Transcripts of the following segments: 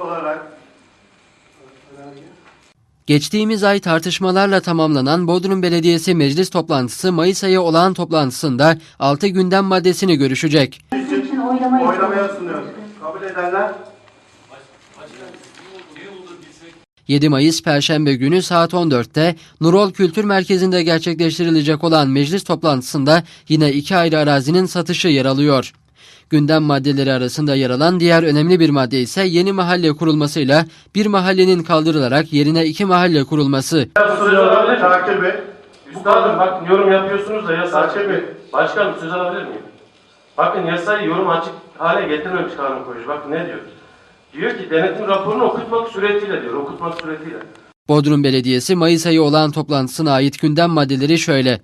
olarak Geçtiğimiz ay tartışmalarla tamamlanan Bodrum Belediyesi meclis toplantısı Mayıs ayı olağan toplantısında 6 gündem maddesini görüşecek. oylamaya sunuyoruz. Kabul edenler 7 Mayıs Perşembe günü saat 14'te Nurol Kültür Merkezi'nde gerçekleştirilecek olan meclis toplantısında yine iki ayrı arazinin satışı yer alıyor. Gündem maddeleri arasında yer alan diğer önemli bir madde ise yeni mahalle kurulmasıyla bir mahallenin kaldırılarak yerine iki mahalle kurulması. Takip et. Üstadım bakın yorum yapıyorsunuz da yasa Takip et. Başkanım söz alabilir miyim? Bakın yasayı yorum açık hale getirmemiş kanun koyucu. Bakın ne diyor? Diyor ki denetim raporunu okutmak suretiyle diyor. Okutmak suretiyle. Bodrum Belediyesi Mayıs ayı olağan toplantısına ait gündem maddeleri şöyle.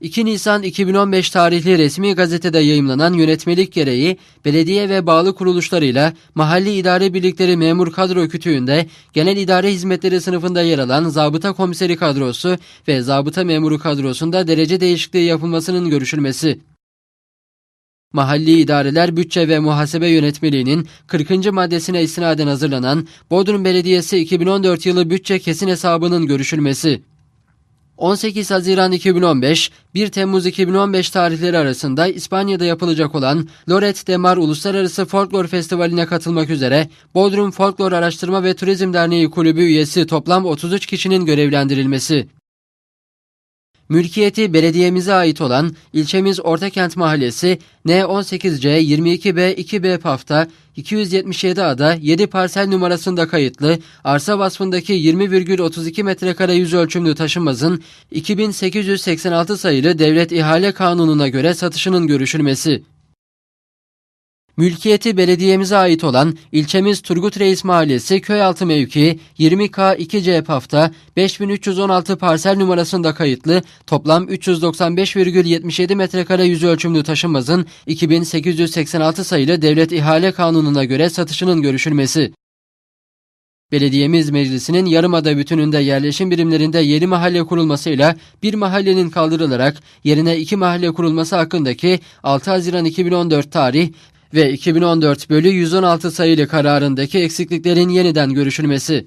2 Nisan 2015 tarihli resmi gazetede yayımlanan yönetmelik gereği belediye ve bağlı kuruluşlarıyla mahalli idare birlikleri memur kadro kütüğünde genel idare hizmetleri sınıfında yer alan zabıta komiseri kadrosu ve zabıta memuru kadrosunda derece değişikliği yapılmasının görüşülmesi. Mahalli İdareler Bütçe ve Muhasebe Yönetmeliği'nin 40. maddesine istinaden hazırlanan Bodrum Belediyesi 2014 yılı bütçe kesin hesabının görüşülmesi. 18 Haziran 2015, 1 Temmuz 2015 tarihleri arasında İspanya'da yapılacak olan Loret de Mar Uluslararası Folklor Festivali'ne katılmak üzere Bodrum Folklor Araştırma ve Turizm Derneği Kulübü üyesi toplam 33 kişinin görevlendirilmesi. Mülkiyeti belediyemize ait olan ilçemiz Ortakent Mahallesi N18C 22B 2B Pafta 277 ada 7 parsel numarasında kayıtlı arsa vasfındaki 20,32 metrekare yüz ölçümlü taşınmazın 2886 sayılı Devlet İhale Kanunu'na göre satışının görüşülmesi. Mülkiyeti belediyemize ait olan ilçemiz Turgut Reis Mahallesi Köyaltı mevkii 20K 2C Pafta 5316 parsel numarasında kayıtlı toplam 395,77 metrekare yüz ölçümlü taşınmazın 2886 sayılı Devlet İhale Kanunu'na göre satışının görüşülmesi. Belediyemiz meclisinin Yarımada bütününde yerleşim birimlerinde yeni mahalle kurulmasıyla bir mahallenin kaldırılarak yerine iki mahalle kurulması hakkındaki 6 Haziran 2014 tarih ve 2014 bölü 116 sayılı kararındaki eksikliklerin yeniden görüşülmesi.